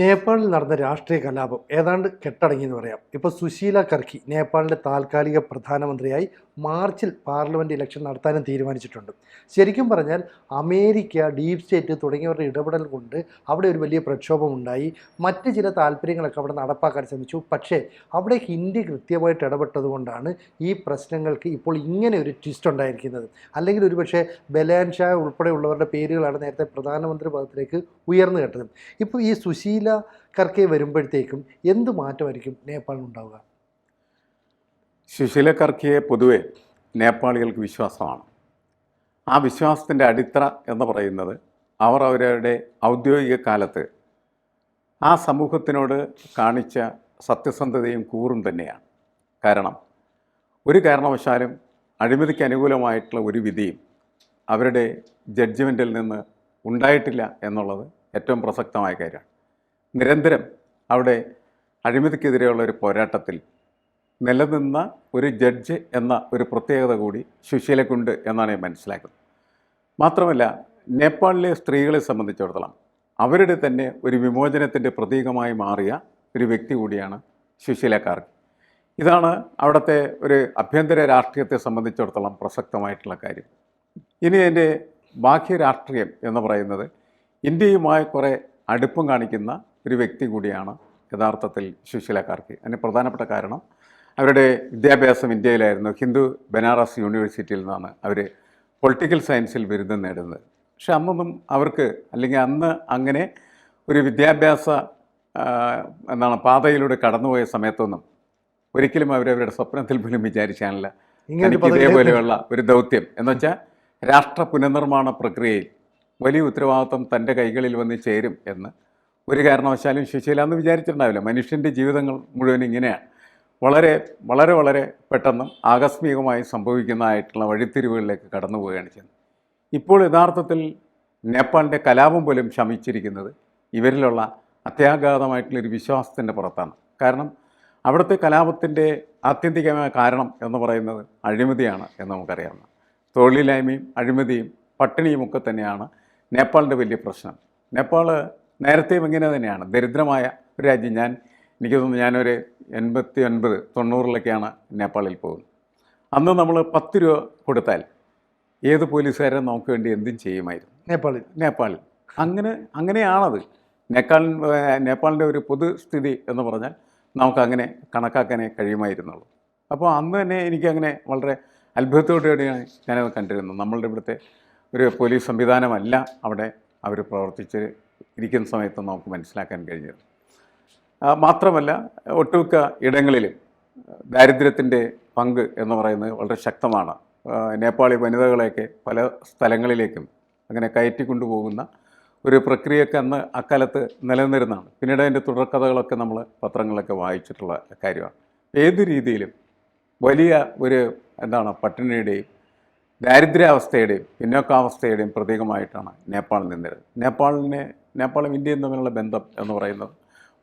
നേപ്പാളിൽ നടന്ന രാഷ്ട്രീയ കലാപം ഏതാണ്ട് കെട്ടടങ്ങിയെന്ന് പറയാം. ഇപ്പോൾ സുശീല കർക്കി നേപ്പാളിന്റെ താൽക്കാലിക പ്രധാനമന്ത്രിയായി മാർച്ചിൽ പാർലമെന്റ് ഇലക്ഷൻ നടത്താനും തീരുമാനിച്ചിട്ടുണ്ട്. ശരിക്കും പറഞ്ഞാൽ അമേരിക്ക ഡീപ് സ്റ്റേറ്റ് തുടങ്ങിയവരുടെ ഇടപെടൽ കൊണ്ട് അവിടെ ഒരു വലിയ പ്രക്ഷോഭമുണ്ടായി. മറ്റ് ചില താല്പര്യങ്ങളൊക്കെ അവിടെ നടപ്പാക്കാൻ ശ്രമിച്ചു. പക്ഷേ അവിടേക്ക് ഇന്ത്യ കൃത്യമായിട്ട് ഇടപെട്ടതുകൊണ്ടാണ് ഈ പ്രശ്നങ്ങൾക്ക് ഇപ്പോൾ ഇങ്ങനെ ഒരു ട്വിസ്റ്റ് ഉണ്ടായിരിക്കുന്നത്. അല്ലെങ്കിൽ ഒരുപക്ഷെ ബലാൻ ഷാ ഉൾപ്പെടെയുള്ളവരുടെ പേരുകളാണ് നേരത്തെ പ്രധാനമന്ത്രി പദത്തിലേക്ക് ഉയർന്നു കേട്ടത്. ഇപ്പോൾ ഈ സുശീല കർക്കെ വരുമ്പോഴത്തേക്കും എന്ത് മാറ്റമായിരിക്കും നേപ്പാളിനുണ്ടാവുക സുശീല കർക്കിയെ പൊതുവെ നേപ്പാളികൾക്ക് വിശ്വാസമാണ്. ആ വിശ്വാസത്തിന്റെ അടിത്തറ എന്ന് പറയുന്നത് അവർ അവരുടെ ഔദ്യോഗിക കാലത്ത് ആ സമൂഹത്തിനോട് കാണിച്ച സത്യസന്ധതയും കൂറും തന്നെയാണ്. കാരണം ഒരു കാരണവശാലും അഴിമതിക്ക് അനുകൂലമായിട്ടുള്ള ഒരു വിധിയും അവരുടെ ജഡ്ജ്മെന്റിൽ നിന്ന് ഉണ്ടായിട്ടില്ല എന്നുള്ളത് ഏറ്റവും പ്രസക്തമായ കാര്യമാണ്. നിരന്തരം അവിടെ അഴിമതിക്കെതിരെയുള്ള ഒരു പോരാട്ടത്തിൽ നിലനിന്ന ഒരു ജഡ്ജ് എന്ന ഒരു പ്രത്യേകത കൂടി സുശീലക്കുണ്ട് എന്നാണ് ഞാൻ മനസ്സിലാക്കുന്നത്. മാത്രമല്ല നേപ്പാളിലെ സ്ത്രീകളെ സംബന്ധിച്ചിടത്തോളം അവരുടെ തന്നെ ഒരു വിമോചനത്തിന്റെ പ്രതീകമായി മാറിയ ഒരു വ്യക്തി കൂടിയാണ് സുശീല കാർഗ്. ഇതാണ് അവിടുത്തെ ഒരു ആഭ്യന്തര രാഷ്ട്രീയത്തെ സംബന്ധിച്ചിടത്തോളം പ്രസക്തമായിട്ടുള്ള കാര്യം. ഇനി എന്റെ ബാഹ്യ രാഷ്ട്രീയം എന്ന് പറയുന്നത് ഇന്ത്യയുമായി കുറേ അടുപ്പം കാണിക്കുന്ന ഒരു വ്യക്തി കൂടിയാണ് യഥാർത്ഥത്തിൽ സുശീല കാർക്കി. അതിന് പ്രധാനപ്പെട്ട കാരണം അവരുടെ വിദ്യാഭ്യാസം ഇന്ത്യയിലായിരുന്നു. ഹിന്ദു ബനാറസ് യൂണിവേഴ്സിറ്റിയിൽ നിന്നാണ് അവർ പൊളിറ്റിക്കൽ സയൻസിൽ ബിരുദം നേടുന്നത്. പക്ഷെ അന്നൊന്നും അവർക്ക് അല്ലെങ്കിൽ അന്ന് അങ്ങനെ ഒരു വിദ്യാഭ്യാസ എന്താണ് പാതയിലൂടെ കടന്നുപോയ സമയത്തൊന്നും ഒരിക്കലും അവരവരുടെ സ്വപ്നത്തിൽ പോലും വിചാരിച്ചാണില്ല ഇതേപോലെയുള്ള ഒരു ദൗത്യം. എന്നുവെച്ചാൽ രാഷ്ട്ര പുനർനിർമ്മാണ പ്രക്രിയയിൽ വലിയ ഉത്തരവാദിത്വം തന്റെ കൈകളിൽ വന്ന് ചേരും എന്ന്. ഒരു കാരണവശാലും സുശീല എന്ന് വിചാരിച്ചിട്ടുണ്ടാവില്ല. മനുഷ്യന്റെ ജീവിതങ്ങൾ മുഴുവൻ ഇങ്ങനെയാണ്. വളരെ വളരെ വളരെ പെട്ടെന്ന് ആകസ്മികമായി സംഭവിക്കുന്നതായിട്ടുള്ള വഴിത്തിരിവുകളിലേക്ക് കടന്നു പോവുകയാണ് ചെയ്യുന്നത്. ഇപ്പോൾ യഥാർത്ഥത്തിൽ നേപ്പാളിന്റെ കലാപം പോലും ശമിച്ചിരിക്കുന്നത് ഇവരിലുള്ള അത്യാഘാതമായിട്ടുള്ള ഒരു വിശ്വാസത്തിന്റെ പുറത്താണ്. കാരണം അവിടുത്തെ കലാപത്തിന്റെ ആത്യന്തികമായ കാരണം എന്ന് പറയുന്നത് അഴിമതിയാണ് എന്ന് നമുക്കറിയാവുന്ന തൊഴിലില്ലായ്മയും അഴിമതിയും പട്ടിണിയുമൊക്കെ തന്നെയാണ് നേപ്പാളിന്റെ വലിയ പ്രശ്നം. നേപ്പാൾ നേരത്തെയും ഇങ്ങനെ തന്നെയാണ്. ദരിദ്രമായ ഒരു രാജ്യം. ഞാൻ എനിക്ക് തോന്നുന്നു ഞാനൊരു എൺപത്തി ഒൻപത് തൊണ്ണൂറിലൊക്കെയാണ് നേപ്പാളിൽ പോകുന്നത്. അന്ന് നമ്മൾ പത്ത് രൂപ കൊടുത്താൽ ഏത് പോലീസുകാരെ നമുക്ക് വേണ്ടി എന്തും ചെയ്യുമായിരുന്നു? നേപ്പാളിൽ. നേപ്പാളിൽ. അങ്ങനെ അങ്ങനെയാണത്. നേപ്പാൾ നേപ്പാളിന്റെ ഒരു പൊതുസ്ഥിതി എന്ന് പറഞ്ഞാൽ നമുക്കങ്ങനെ കണക്കാക്കാനേ കഴിയുമായിരുന്നുള്ളൂ. അപ്പോൾ അന്ന് തന്നെ എനിക്കങ്ങനെ വളരെ അത്ഭുതത്തോടെയാണ് ഞാനത് കണ്ടിരുന്നത്. നമ്മളുടെ ഇവിടുത്തെ ഒരു പോലീസ് സംവിധാനമല്ല അവിടെ അവർ പ്രവർത്തിച്ച് ഇരിക്കുന്ന സമയത്ത് നമുക്ക് മനസ്സിലാക്കാൻ കഴിഞ്ഞത്. മാത്രമല്ല ഒട്ടുമിക്ക ഇടങ്ങളിലും ദാരിദ്ര്യത്തിന്റെ പങ്ക് എന്ന് പറയുന്നത് വളരെ ശക്തമാണ്. നേപ്പാളി വനിതകളെയൊക്കെ പല സ്ഥലങ്ങളിലേക്കും അങ്ങനെ കയറ്റി കൊണ്ടുപോകുന്ന ഒരു പ്രക്രിയയൊക്കെ അന്ന് അക്കാലത്ത് നിലനിന്നിരുന്നതാണ്. പിന്നീട് അതിന്റെ തുടർക്കഥകളൊക്കെ നമ്മൾ പത്രങ്ങളൊക്കെ വായിച്ചിട്ടുള്ള കാര്യമാണ്. ഏത് രീതിയിലും വലിയ ഒരു എന്താണ് പട്ടിണിയുടെയും ദാരിദ്ര്യാവസ്ഥയുടെയും പിന്നോക്കാവസ്ഥയുടെയും പ്രതീകമായിട്ടാണ് നേപ്പാൾ നിന്നത് നേപ്പാളിനെ നേപ്പാളും ഇന്ത്യയും തമ്മിലുള്ള ബന്ധം എന്ന് പറയുന്നത്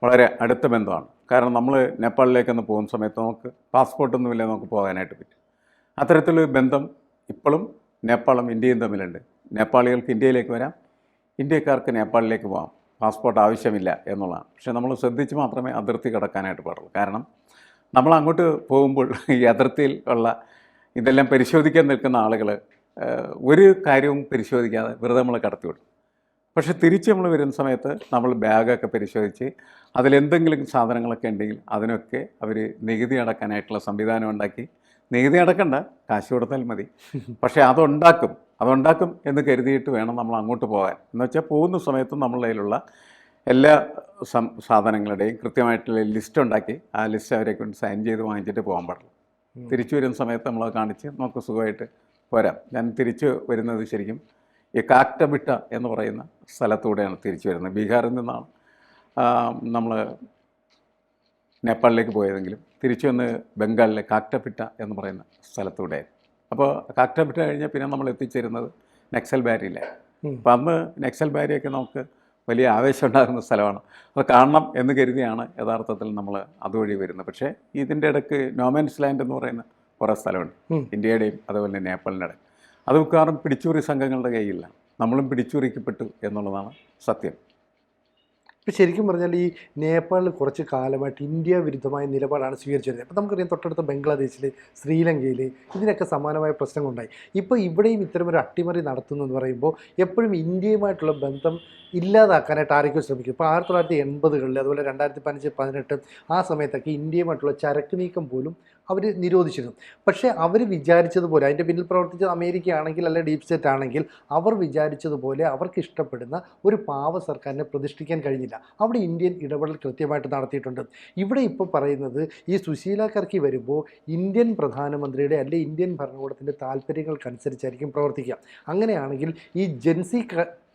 വളരെ അടുത്ത ബന്ധമാണ്. കാരണം നമ്മൾ നേപ്പാളിലേക്കൊന്ന് പോകുന്ന സമയത്ത് നമുക്ക് പാസ്പോർട്ടൊന്നുമില്ല നമുക്ക് പോകാനായിട്ട് പറ്റും. അത്തരത്തിലൊരു ബന്ധം ഇപ്പോഴും നേപ്പാളും ഇന്ത്യയും തമ്മിലുണ്ട്. നേപ്പാളികൾക്ക് ഇന്ത്യയിലേക്ക് വരാം ഇന്ത്യക്കാർക്ക് നേപ്പാളിലേക്ക് പോകാം. പാസ്പോർട്ട് ആവശ്യമില്ല എന്നുള്ളതാണ്. പക്ഷേ നമ്മൾ ശ്രദ്ധിച്ച് മാത്രമേ അതിർത്തി കടക്കാനായിട്ട് പാടുള്ളൂ. കാരണം നമ്മൾ അങ്ങോട്ട് പോകുമ്പോൾ ഈ അതിർത്തിയിൽ ഉള്ള ഇതെല്ലാം പരിശോധിക്കാൻ നിൽക്കുന്ന ആളുകൾ ഒരു കാര്യവും പരിശോധിക്കാതെ വെറുതെ നമ്മൾ കടത്തിവിടും. പക്ഷെ തിരിച്ച് നമ്മൾ വരുന്ന സമയത്ത് നമ്മൾ ബാഗൊക്കെ പരിശോധിച്ച് അതിലെന്തെങ്കിലും സാധനങ്ങളൊക്കെ ഉണ്ടെങ്കിൽ അതിനൊക്കെ അവർ നികുതി അടക്കാനായിട്ടുള്ള സംവിധാനം ഉണ്ടാക്കി. നികുതി അടക്കണ്ട കാശ് കൊടുത്താൽ മതി. പക്ഷേ അതുണ്ടാക്കും. അതുണ്ടാക്കും എന്ന് കരുതിയിട്ട് വേണം നമ്മൾ അങ്ങോട്ട് പോകാൻ. എന്ന് വെച്ചാൽ പോകുന്ന സമയത്തും നമ്മളുടെ കയ്യിലുള്ള എല്ലാ സാധനങ്ങളുടെയും കൃത്യമായിട്ടുള്ള ലിസ്റ്റ് ഉണ്ടാക്കി ആ ലിസ്റ്റ് അവരെ കൊണ്ട് സൈൻ ചെയ്ത് വാങ്ങിച്ചിട്ട് പോകാൻ പാടുള്ളൂ തിരിച്ചു വരുന്ന സമയത്ത് നമ്മളത് കാണിച്ച് നമുക്ക് സുഖമായിട്ട് വരാം ഞാൻ തിരിച്ചു വരുന്നത് ശരിക്കും ഈ കാക്ടബിട്ട എന്ന് പറയുന്ന സ്ഥലത്തൂടെയാണ് തിരിച്ചു വരുന്നത്. ബീഹാറിൽ നിന്നാണ് നമ്മൾ നേപ്പാളിലേക്ക് പോയതെങ്കിലും തിരിച്ചു വന്ന് ബംഗാളിലെ കാക്ടപിട്ട എന്ന് പറയുന്ന സ്ഥലത്തൂടെ. അപ്പോൾ കാക്ടപിട്ട കഴിഞ്ഞാൽ പിന്നെ നമ്മൾ എത്തിച്ചേരുന്നത് നക്സൽ ബാരിയിലെ. അപ്പം അന്ന് നക്സൽ ബാരിയൊക്കെ നമുക്ക് വലിയ ആവേശം ഉണ്ടാകുന്ന സ്ഥലമാണ്. അത് കാണണം എന്ന് കരുതിയാണ് യഥാർത്ഥത്തിൽ നമ്മൾ അതുവഴി വരുന്നത്. പക്ഷേ ഇതിന്റെ ഇടയ്ക്ക് നോമൻസ് ലാൻഡ് എന്ന് പറയുന്ന കുറേ സ്ഥലമുണ്ട്. ഇന്ത്യയുടെയും അതുപോലെ തന്നെ നേപ്പാളിന്റെ ഇടയിൽ. അത് മിക്കവാറും പിടിച്ചൂറി സംഘങ്ങളുടെ കയ്യിലാണ് നമ്മളും പിടിച്ചൂറിക്കപ്പെട്ടു എന്നുള്ളതാണ് സത്യം. ഇപ്പോൾ ശരിക്കും പറഞ്ഞാൽ ഈ നേപ്പാളിൽ കുറച്ച് കാലമായിട്ട് ഇന്ത്യ വിരുദ്ധമായ നിലപാടാണ് സ്വീകരിച്ചിരുന്നത്. അപ്പോൾ നമുക്കറിയാം തൊട്ടടുത്ത ബംഗ്ലാദേശിൽ ശ്രീലങ്കയിൽ ഇതിനൊക്കെ സമാനമായ പ്രശ്നങ്ങളുണ്ടായി. ഇപ്പോൾ ഇവിടെയും ഇത്തരമൊരു അട്ടിമറി നടത്തുന്നു എന്ന് പറയുമ്പോൾ എപ്പോഴും ഇന്ത്യയുമായിട്ടുള്ള ബന്ധം ഇല്ലാതാക്കാനായിട്ട് ആരൊക്കെ ശ്രമിക്കും. ഇപ്പോൾ ആയിരത്തി തൊള്ളായിരത്തി എൺപതുകളിൽ അതുപോലെ രണ്ടായിരത്തി പതിനഞ്ച് പതിനെട്ട് ആ സമയത്തൊക്കെ ഇന്ത്യയുമായിട്ടുള്ള ചരക്ക് നീക്കം പോലും അവർ നിരോധിച്ചിരുന്നു പക്ഷേ അവർ വിചാരിച്ചതുപോലെ അതിന്റെ പിന്നിൽ പ്രവർത്തിച്ചത് അമേരിക്ക ആണെങ്കിൽ അല്ലെ ഡീപ് സ്റ്റേറ്റ് ആണെങ്കിൽ അവർ വിചാരിച്ചതുപോലെ അവർക്ക് ഇഷ്ടപ്പെടുന്ന ഒരു പാവ സർക്കാരിനെ പ്രതിഷ്ഠിക്കാൻ കഴിഞ്ഞില്ല. അവിടെ ഇന്ത്യൻ ഇടപെടൽ കൃത്യമായിട്ട് നടത്തിയിട്ടുണ്ട്. ഇവിടെ ഇപ്പോൾ പറയുന്നത് ഈ സുശീല കർക്കി വരുമ്പോൾ ഇന്ത്യൻ പ്രധാനമന്ത്രിയുടെ അല്ലെ ഇന്ത്യൻ ഭരണകൂടത്തിന്റെ താല്പര്യങ്ങൾക്കനുസരിച്ചായിരിക്കും പ്രവർത്തിക്കുക. അങ്ങനെയാണെങ്കിൽ ഈ ജൻസി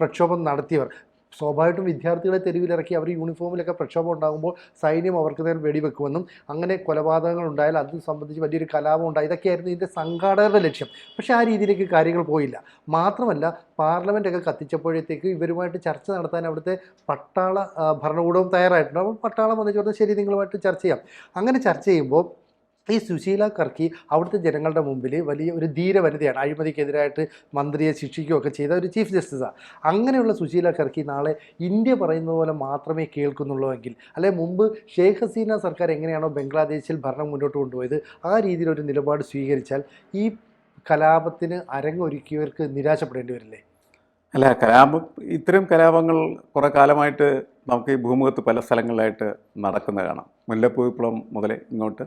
പ്രക്ഷോഭം നടത്തിയവർ സ്വാഭാവികമായിട്ടും വിദ്യാർത്ഥികളെ തെരുവിലിറക്കി അവർ യൂണിഫോമിലൊക്കെ പ്രക്ഷോഭം ഉണ്ടാകുമ്പോൾ സൈന്യം അവർക്ക് നേരെ വെടിവെക്കുമെന്നും അങ്ങനെ കൊലപാതകങ്ങൾ ഉണ്ടായാൽ അത് സംബന്ധിച്ച് വലിയൊരു കലാപം ഉണ്ടായി. ഇതൊക്കെയായിരുന്നു ഇതിന്റെ സംഘാടകരുടെ ലക്ഷ്യം. പക്ഷേ ആ രീതിയിലേക്ക് കാര്യങ്ങൾ പോയില്ല. മാത്രമല്ല പാർലമെന്റൊക്കെ കത്തിച്ചപ്പോഴത്തേക്ക് ഇവരുമായിട്ട് ചർച്ച നടത്താൻ അവിടുത്തെ പട്ടാള ഭരണകൂടവും തയ്യാറായിട്ടുണ്ട്. അപ്പോൾ പട്ടാളം വന്നിട്ട് ശരി നിങ്ങളുമായിട്ട് ചർച്ച ചെയ്യാം. അങ്ങനെ ചർച്ച ചെയ്യുമ്പോൾ ഈ സുശീല കർക്കി അവിടുത്തെ ജനങ്ങളുടെ മുമ്പിൽ വലിയ ഒരു ധീരവനിതയാണ്. അഴിമതിക്കെതിരായിട്ട് മന്ത്രിയെ ശിക്ഷിക്കുകയൊക്കെ ചെയ്ത ഒരു ചീഫ് ജസ്റ്റിസാണ് അങ്ങനെയുള്ള സുശീല കർക്കി നാളെ ഇന്ത്യ പറയുന്ന പോലെ മാത്രമേ കേൾക്കുന്നുള്ളൂവെങ്കിൽ അല്ലെ മുമ്പ് ഷെയ്ഖ് ഹസീന സർക്കാർ എങ്ങനെയാണോ ബംഗ്ലാദേശിൽ ഭരണം മുന്നോട്ട് കൊണ്ടുപോയത് ആ രീതിയിലൊരു നിലപാട് സ്വീകരിച്ചാൽ ഈ കലാപത്തിന് അരങ്ങൊരുക്കിയവർക്ക് നിരാശപ്പെടേണ്ടി വരില്ലേ? അല്ല കലാപം ഇത്തരം കലാപങ്ങൾ കുറേ കാലമായിട്ട് നമുക്ക് ഈ ഭൂമുഖത്ത് പല സ്ഥലങ്ങളിലായിട്ട് നടക്കുന്നത് കാണാം. മുല്ലപ്പൂ വിപ്ലവം മുതൽ ഇങ്ങോട്ട്.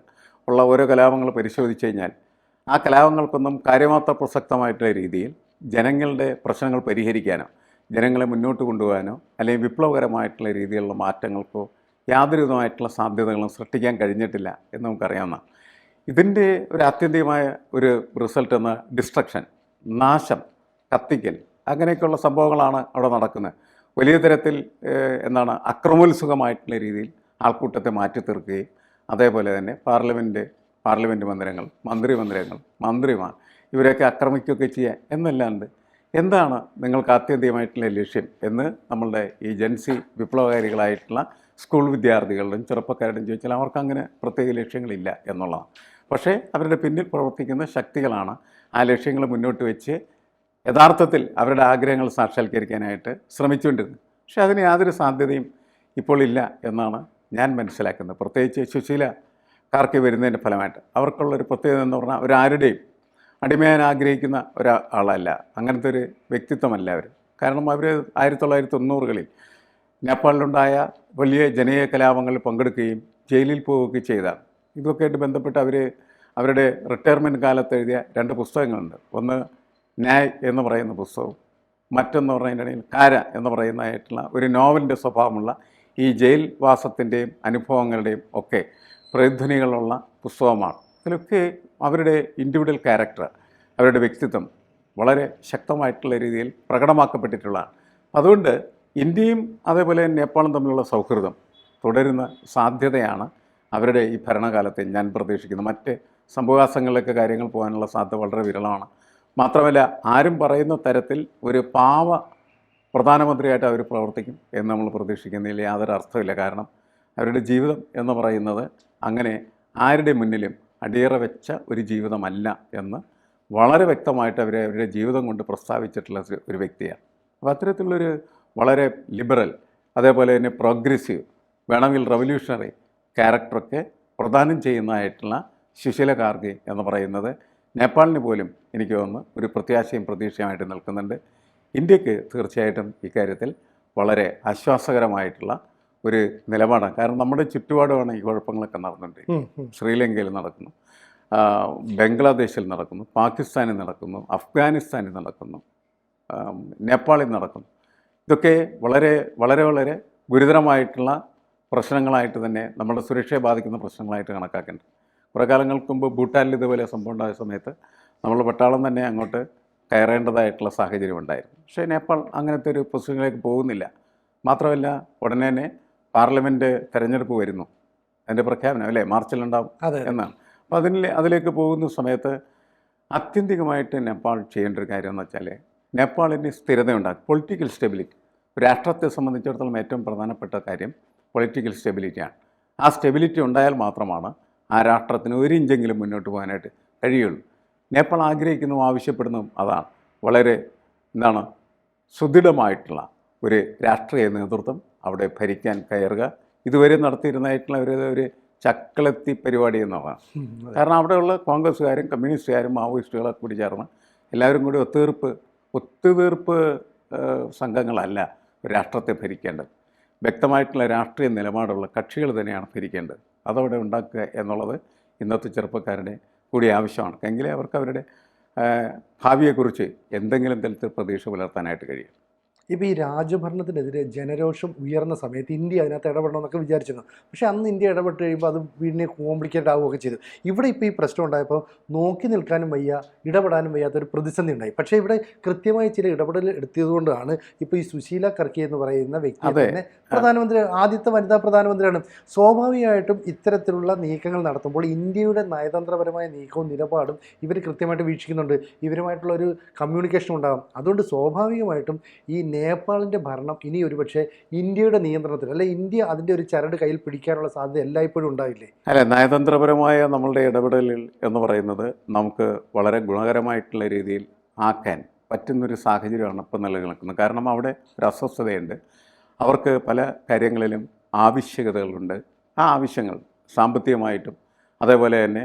ഉള്ള ഓരോ കലാപങ്ങൾ പരിശോധിച്ച് കഴിഞ്ഞാൽ ആ കലാപങ്ങൾക്കൊന്നും കാര്യമാത്ര പ്രസക്തമായിട്ടുള്ള രീതിയിൽ ജനങ്ങളുടെ പ്രശ്നങ്ങൾ പരിഹരിക്കാനോ ജനങ്ങളെ മുന്നോട്ട് കൊണ്ടുപോകാനോ അല്ലെങ്കിൽ വിപ്ലവകരമായിട്ടുള്ള രീതിയിലുള്ള മാറ്റങ്ങൾക്കോ യാതൊരു വിധമായിട്ടുള്ള സാധ്യതകളും സൃഷ്ടിക്കാൻ കഴിഞ്ഞിട്ടില്ല എന്ന് നമുക്കറിയാവുന്ന ഇതിന്റെ ഒരു ആത്യന്തികമായ ഒരു റിസൾട്ട് എന്ന് ഡിസ്ട്രക്ഷൻ നാശം കത്തിക്കൽ അങ്ങനെയൊക്കെയുള്ള സംഭവങ്ങളാണ് അവിടെ നടക്കുന്നത്. വലിയ തരത്തിൽ എന്താണ് അക്രമോത്സുകമായിട്ടുള്ള രീതിയിൽ ആൾക്കൂട്ടത്തെ മാറ്റി തീർക്കുകയും അതേപോലെ തന്നെ പാർലമെന്റ് പാർലമെന്റ് മന്ദിരങ്ങൾ മന്ത്രി മന്ദിരങ്ങൾ മന്ത്രിമാർ ഇവരെയൊക്കെ ആക്രമിക്കുകയൊക്കെ ചെയ്യുക എന്നല്ലാണ്ട് എന്താണ് നിങ്ങൾക്ക് ആത്യന്തികമായിട്ടുള്ള ലക്ഷ്യം എന്ന് നമ്മളുടെ ഈ ജൻസി വിപ്ലവകാരികളായിട്ടുള്ള സ്കൂൾ വിദ്യാർത്ഥികളുടെയും ചെറുപ്പക്കാരുടെയും ചോദിച്ചാൽ അവർക്ക് അങ്ങനെ പ്രത്യേക ലക്ഷ്യങ്ങളില്ല എന്നുള്ളതാണ്. പക്ഷേ അവരുടെ പിന്നിൽ പ്രവർത്തിക്കുന്ന ശക്തികളാണ് ആ ലക്ഷ്യങ്ങൾ മുന്നോട്ട് വെച്ച് യഥാർത്ഥത്തിൽ അവരുടെ ആഗ്രഹങ്ങൾ സാക്ഷാത്കരിക്കാനായിട്ട് ശ്രമിച്ചുകൊണ്ടിരുന്നത്. പക്ഷേ അതിന് യാതൊരു സാധ്യതയും ഇപ്പോൾ ഇല്ല എന്നാണ് ഞാൻ മനസ്സിലാക്കുന്നത് പ്രത്യേകിച്ച് സുശീല കാർക്ക് വരുന്നതിന്റെ ഫലമായിട്ട്. അവർക്കുള്ളൊരു പ്രത്യേകത എന്ന് പറഞ്ഞാൽ അവരാരുടെയും അടിമയാൻ ആഗ്രഹിക്കുന്ന ഒരാളല്ല. അങ്ങനത്തെ ഒരു വ്യക്തിത്വമല്ല അവർ. കാരണം അവർ ആയിരത്തി തൊള്ളായിരത്തി തൊണ്ണൂറുകളിൽ നേപ്പാളിലുണ്ടായ വലിയ ജനകീയ കലാപങ്ങളിൽ പങ്കെടുക്കുകയും ജയിലിൽ പോവുകയൊക്കെ ചെയ്ത. ഇതൊക്കെയായിട്ട് ബന്ധപ്പെട്ട് അവർ അവരുടെ റിട്ടയർമെന്റ് കാലത്ത് എഴുതിയ രണ്ട് പുസ്തകങ്ങളുണ്ട്. ഒന്ന് ന്യായ് എന്ന് പറയുന്ന പുസ്തകവും മറ്റൊന്ന് പറഞ്ഞിട്ടുണ്ടെങ്കിൽ കാര എന്ന് പറയുന്നതായിട്ടുള്ള ഒരു നോവലിന്റെ സ്വഭാവമുള്ള ഈ ജയിൽ വാസത്തിന്റെയും അനുഭവങ്ങളുടെയും ഒക്കെ പ്രതിധ്വനികളുള്ള പുസ്തകമാണ്. ഇതിലൊക്കെ അവരുടെ ഇൻഡിവിജ്വൽ ക്യാരക്ടർ അവരുടെ വ്യക്തിത്വം വളരെ ശക്തമായിട്ടുള്ള രീതിയിൽ പ്രകടമാക്കപ്പെട്ടിട്ടുള്ളതാണ്. അതുകൊണ്ട് ഇന്ത്യയും അതേപോലെ നേപ്പാളും തമ്മിലുള്ള സൗഹൃദം തുടരുന്ന സാധ്യതയാണ് അവരുടെ ഈ ഭരണകാലത്തെ ഞാൻ പ്രതീക്ഷിക്കുന്നത് മറ്റ് സംഭവാസങ്ങളിലൊക്കെ കാര്യങ്ങൾ പോകാനുള്ള സാധ്യത വളരെ വിരളമാണ്. മാത്രമല്ല ആരും പറയുന്ന തരത്തിൽ ഒരു പാവ പ്രധാനമന്ത്രിയായിട്ട് അവർ പ്രവർത്തിക്കും എന്ന് നമ്മൾ പ്രതീക്ഷിക്കുന്നതിൽ യാതൊരു അർത്ഥമില്ല കാരണം അവരുടെ ജീവിതം എന്ന് പറയുന്നത് അങ്ങനെ ആരുടെ മുന്നിലും അടിയറ വെച്ച ഒരു ജീവിതമല്ല എന്ന് വളരെ വ്യക്തമായിട്ട് അവർ അവരുടെ ജീവിതം കൊണ്ട് പ്രസ്താവിച്ചിട്ടുള്ള ഒരു- വ്യക്തിയാണ്. അപ്പോൾ അത്തരത്തിലുള്ളൊരു വളരെ ലിബറൽ അതേപോലെ തന്നെ പ്രോഗ്രസീവ് വേണമെങ്കിൽ റവല്യൂഷണറി ക്യാരക്ടറൊക്കെ പ്രദാനം ചെയ്യുന്നതായിട്ടുള്ള ശിശില കാർഗി എന്ന് പറയുന്നത് നേപ്പാളിന് പോലും എനിക്ക് തോന്നുന്നു ഒരു പ്രത്യാശയും പ്രതീക്ഷയുമായിട്ട് നിൽക്കുന്നുണ്ട്. ഇന്ത്യയ്ക്ക് തീർച്ചയായിട്ടും ഇക്കാര്യത്തിൽ വളരെ ആശ്വാസകരമായിട്ടുള്ള ഒരു നിലപാടാണ്. കാരണം നമ്മുടെ ചുറ്റുപാടുമാണ് ഈ കുഴപ്പങ്ങളൊക്കെ നടന്നുകൊണ്ടിരിക്കുന്നത്. ശ്രീലങ്കയിൽ നടക്കുന്നു. ബംഗ്ലാദേശിൽ നടക്കുന്നു. പാകിസ്ഥാനിൽ നടക്കുന്നു. അഫ്ഗാനിസ്ഥാനിൽ നടക്കുന്നു. നേപ്പാളിൽ നടക്കുന്നു. ഇതൊക്കെ വളരെ വളരെ വളരെ ഗുരുതരമായിട്ടുള്ള പ്രശ്നങ്ങളായിട്ട് തന്നെ നമ്മുടെ സുരക്ഷയെ ബാധിക്കുന്ന പ്രശ്നങ്ങളായിട്ട് കണക്കാക്കേണ്ടത് കുറേ കാലങ്ങൾക്ക് മുമ്പ് ഭൂട്ടാനിൽ ഇതുപോലെ സംഭവം ഉണ്ടായ സമയത്ത് നമ്മൾ പട്ടാളം തന്നെ അങ്ങോട്ട് കയറേണ്ടതായിട്ടുള്ള സാഹചര്യം ഉണ്ടായിരുന്നു. പക്ഷേ നേപ്പാൾ അങ്ങനത്തെ ഒരു പൊസിഷനിലേക്ക് പോകുന്നില്ല. മാത്രമല്ല ഉടനെ തന്നെ പാർലമെന്റ് തെരഞ്ഞെടുപ്പ് വരുന്നു. അതിന്റെ പ്രഖ്യാപനം അല്ലേ? മാർച്ചിലുണ്ടാവും അതെ എന്നാണ്. അപ്പോൾ അതിൽ അതിലേക്ക് പോകുന്ന സമയത്ത് ആത്യന്തികമായിട്ട് നേപ്പാൾ ചെയ്യേണ്ട ഒരു കാര്യം എന്ന് വെച്ചാൽ നേപ്പാളിന് സ്ഥിരതയുണ്ടാകും. Political stability. രാഷ്ട്രത്തെ സംബന്ധിച്ചിടത്തോളം ഏറ്റവും പ്രധാനപ്പെട്ട കാര്യം പൊളിറ്റിക്കൽ സ്റ്റെബിലിറ്റിയാണ്. ആ സ്റ്റെബിലിറ്റി ഉണ്ടായാൽ മാത്രമാണ് ആ രാഷ്ട്രത്തിന് ഒരു ഇഞ്ചെങ്കിലും മുന്നോട്ട് പോകാനായിട്ട് കഴിയുള്ളൂ. നേപ്പാൾ ആഗ്രഹിക്കുന്നതും ആവശ്യപ്പെടുന്നതും അതാണ്. വളരെ എന്താണ് സുദൃഢമായിട്ടുള്ള ഒരു രാഷ്ട്രീയ നേതൃത്വം അവിടെ ഭരിക്കാൻ കയറുക. ഇതുവരെ നടത്തിയിരുന്നതായിട്ടുള്ള ഒരു ഒരു ചക്കളത്തി പരിപാടി എന്നുള്ളതാണ് കാരണം അവിടെയുള്ള കോൺഗ്രസ്സുകാരും കമ്മ്യൂണിസ്റ്റുകാരും മാവോയിസ്റ്റുകളൊക്കെ കൂടി ചേർന്ന് എല്ലാവരും കൂടി ഒത്തുതീർപ്പ് ഒത്തുതീർപ്പ് സംഘങ്ങളല്ല രാഷ്ട്രത്തെ ഭരിക്കേണ്ടത്. വ്യക്തമായിട്ടുള്ള രാഷ്ട്രീയ നിലപാടുള്ള കക്ഷികൾ തന്നെയാണ് ഭരിക്കേണ്ടത്. അതവിടെ ഉണ്ടാക്കുക എന്നുള്ളത് ഇന്നത്തെ ചെറുപ്പക്കാരുടെ കൂടി ആവശ്യമാണ്. എങ്കിലേ അവർക്ക് അവരുടെ ഭാവിയെക്കുറിച്ച് എന്തെങ്കിലും തരത്തിൽ പ്രതീക്ഷ പുലർത്താനായിട്ട് കഴിയും. ഇപ്പോൾ ഈ രാജഭരണത്തിനെതിരെ ജനരോഷം ഉയർന്ന സമയത്ത് ഇന്ത്യ അതിനകത്ത് ഇടപെടണമെന്നൊക്കെ വിചാരിച്ചിരുന്നു. പക്ഷേ അന്ന് ഇന്ത്യ ഇടപെട്ട് കഴിയുമ്പോൾ അത് പിന്നെ കോംപ്ലിക്കേറ്റ് ആവുകയൊക്കെ ചെയ്തു. ഇവിടെ ഇപ്പോൾ ഈ പ്രശ്നം ഉണ്ടായപ്പോൾ നോക്കി നിൽക്കാനും വയ്യ ഇടപെടാനും വയ്യാത്തൊരു പ്രതിസന്ധി ഉണ്ടായി. പക്ഷേ ഇവിടെ കൃത്യമായി ചില ഇടപെടൽ എടുത്തതുകൊണ്ടാണ് ഇപ്പോൾ ഈ സുശീല കർക്കി എന്ന് പറയുന്ന വ്യക്തി. തന്നെ പ്രധാനമന്ത്രി ആദ്യത്തെ വനിതാ പ്രധാനമന്ത്രിയാണ്. സ്വാഭാവികമായിട്ടും ഇത്തരത്തിലുള്ള നീക്കങ്ങൾ നടത്തുമ്പോൾ ഇന്ത്യയുടെ നയതന്ത്രപരമായ നീക്കവും നിലപാടും ഇവർ കൃത്യമായിട്ട് വീക്ഷിക്കുന്നുണ്ട്. ഇവരുമായിട്ടുള്ള ഒരു കമ്മ്യൂണിക്കേഷൻ ഉണ്ടാകും അതുകൊണ്ട് സ്വാഭാവികമായിട്ടും ഈ നേപ്പാളിന്റെ ഭരണം ഇനി ഒരുപക്ഷെ ഇന്ത്യയുടെ നിയന്ത്രണത്തിൽ അല്ലെ ഇന്ത്യ അതിന്റെ ഒരു ചരട് കയ്യിൽ പിടിക്കാനുള്ള സാധ്യത എല്ലായ്പ്പോഴും ഉണ്ടായില്ലേ? അല്ല നയതന്ത്രപരമായ നമ്മളുടെ ഇടപെടലിൽ എന്ന് പറയുന്നത് നമുക്ക് വളരെ ഗുണകരമായിട്ടുള്ള രീതിയിൽ ആക്കാൻ പറ്റുന്നൊരു സാഹചര്യമാണ് ഇപ്പം നിലനിൽക്കുന്നത്. കാരണം അവിടെ ഒരു അസ്വസ്ഥതയുണ്ട്. അവർക്ക് പല കാര്യങ്ങളിലും ആവശ്യകതകളുണ്ട്. ആ ആവശ്യങ്ങൾ സാമ്പത്തികമായിട്ടും അതേപോലെ തന്നെ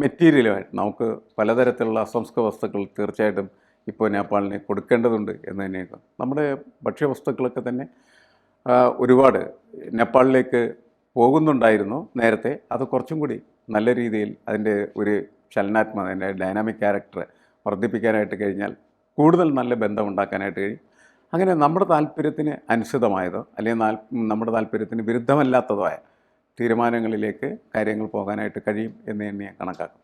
മെറ്റീരിയലുമായിട്ട് നമുക്ക് പലതരത്തിലുള്ള അസംസ്കൃത വസ്തുക്കൾ തീർച്ചയായിട്ടും ഇപ്പോൾ നേപ്പാളിന് കൊടുക്കേണ്ടതുണ്ട് എന്ന് തന്നെയാണ് നമ്മുടെ ഭക്ഷ്യവസ്തുക്കളൊക്കെ തന്നെ ഒരുപാട് നേപ്പാളിലേക്ക് പോകുന്നുണ്ടായിരുന്നു നേരത്തെ. അത് കുറച്ചും കൂടി നല്ല രീതിയിൽ അതിന്റെ ഒരു ചലനാത്മക അതിന്റെ ഡൈനാമിക് ക്യാരക്ടർ വർദ്ധിപ്പിക്കാനായിട്ട് കഴിഞ്ഞാൽ കൂടുതൽ നല്ല ബന്ധം ഉണ്ടാക്കാനായിട്ട് കഴിയും. അങ്ങനെ നമ്മുടെ താല്പര്യത്തിന് അനുസൃതമായതോ അല്ലെങ്കിൽ നമ്മുടെ താല്പര്യത്തിന് വിരുദ്ധമല്ലാത്തതോ ആയ തീരുമാനങ്ങളിലേക്ക് കാര്യങ്ങൾ പോകാനായിട്ട് കഴിയും എന്ന് തന്നെ കണക്കാക്കും